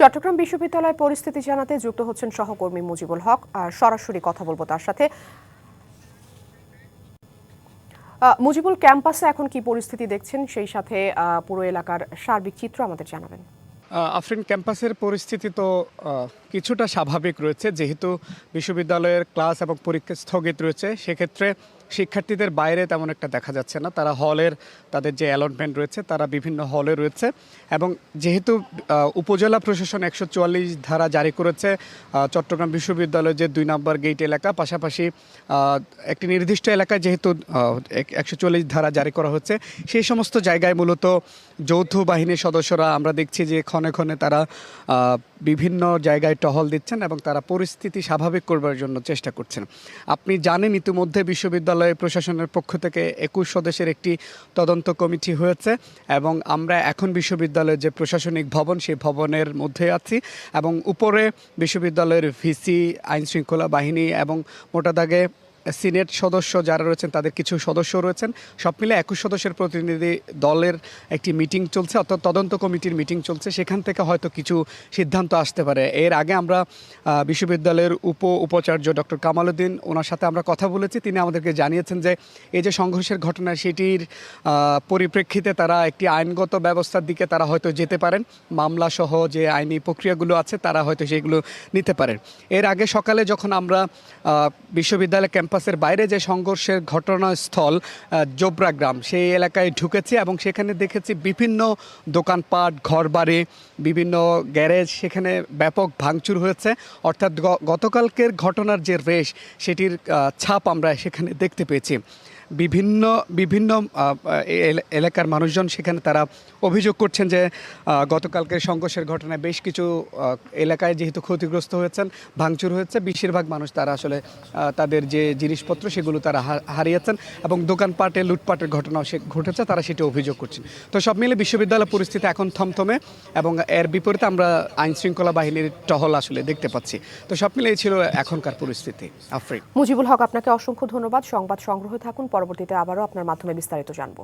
চট্টগ্রাম বিশ্ববিদ্যালয় পরিস্থিতি জানাতে যুক্ত হচ্ছেন সহকর্মী মুজিবুল হক, আর সরাসরি কথা বলব তার সাথে। মুজিবুল, ক্যাম্পাসে এখন কি পরিস্থিতি দেখছেন? সেই সাথে পুরো এলাকার সার্বিক চিত্র আমাদের জানাবেন। আফরিন, ক্যাম্পাসের পরিস্থিতি তো কিছুটা স্বাভাবিক রয়েছে। যেহেতু বিশ্ববিদ্যালয়ের ক্লাস এবং পরীক্ষা স্থগিত রয়েছে, সেক্ষেত্রে শিক্ষার্থীদের বাইরে তেমন একটা দেখা যাচ্ছে না। তারা হলের তাদের যে অ্যালটমেন্ট রয়েছে, তারা বিভিন্ন হলে রয়েছে এবং যেহেতু উপজেলা প্রশাসন একশো চুয়াল্লিশ ধারা জারি করেছে চট্টগ্রাম বিশ্ববিদ্যালয়ের যে দুই নম্বর গেট এলাকা, পাশাপাশি একটি নির্দিষ্ট এলাকায় যেহেতু একশো চুয়াল্লিশ ধারা জারি করা হচ্ছে, সেই সমস্ত জায়গায় মূলত যৌথ বাহিনীর সদস্যরা আমরা দেখছি যে ক্ষণে ক্ষণে তারা বিভিন্ন জায়গায় টহল দিচ্ছেন এবং তারা পরিস্থিতি স্বাভাবিক করবার জন্য চেষ্টা করছেন। আপনি জানেন, ইতিমধ্যে বিশ্ববিদ্যালয় প্রশাসনের পক্ষ থেকে একুশ সদস্যের একটি তদন্ত কমিটি হয়েছে এবং আমরা এখন বিশ্ববিদ্যালয়ের যে প্রশাসনিক ভবন, সেই ভবনের মধ্যে আছি এবং উপরে বিশ্ববিদ্যালয়ের ভিসি আইন শৃঙ্খলা বাহিনী এবং মোটা দাগে সিনেট সদস্য যারা রয়েছেন, তাদের কিছু সদস্য রয়েছেন। সব মিলে একুশ সদস্যের প্রতিনিধি দলের একটি মিটিং চলছে, অর্থাৎ তদন্ত কমিটির মিটিং চলছে। সেখান থেকে হয়তো কিছু সিদ্ধান্ত আসতে পারে। এর আগে আমরা বিশ্ববিদ্যালয়ের উপ উপাচার্য ডক্টর কামালউদ্দিন, ওনার সাথে আমরা কথা বলেছি। তিনি আমাদেরকে জানিয়েছেন যে, এই যে সংঘর্ষের ঘটনা, সেটির পরিপ্রেক্ষিতে তারা একটি আইনগত ব্যবস্থার দিকে তারা হয়তো যেতে পারেন। মামলা সহ যে আইনি প্রক্রিয়াগুলো আছে, তারা হয়তো সেগুলো নিতে পারেন। এর আগে সকালে যখন আমরা বিশ্ববিদ্যালয় ক্যাম্পাসের বাইরে যে সংঘর্ষের ঘটনাস্থল জোবরা গ্রাম, সেই এলাকায় ঢুকেছি এবং সেখানে দেখেছি বিভিন্ন দোকানপাট, ঘরবাড়ি, বিভিন্ন গ্যারেজ, সেখানে ব্যাপক ভাঙচুর হয়েছে। অর্থাৎ গতকালকের ঘটনার যে রেশ, সেটির ছাপ আমরা সেখানে দেখতে পেয়েছি। বিভিন্ন বিভিন্ন এলাকার মানুষজন সেখানে তারা অভিযোগ করছেন যে আহ, গতকালকের সংঘর্ষের ঘটনায় বেশ কিছু এলাকায় যেহেতু ক্ষতিগ্রস্ত হয়েছেন ভাঙচুর হয়েছে বেশিরভাগ মানুষ তারা আসলে তাদের যে জিনিসপত্র সেগুলো তারা হারিয়েছেন এবং দোকানপাটে লুটপাটের ঘটনাও সে ঘটেছে তারা সেটি অভিযোগ করছেন। তো সব মিলে বিশ্ববিদ্যালয় পরিস্থিতি এখন থমথমে এবং এর বিপরীতে আমরা আইন শৃঙ্খলা বাহিনীর টহল আসলে দেখতে পাচ্ছি। তো সব মিলে ছিল এখনকার পরিস্থিতি। আফ্রিক মুজিবুল হক আপনাকে অসংখ্য ধন্যবাদ। সংবাদ সংগ্রহ থাকুন পরবর্তীতে আবারও আপনার মাধ্যমে বিস্তারিত জানব।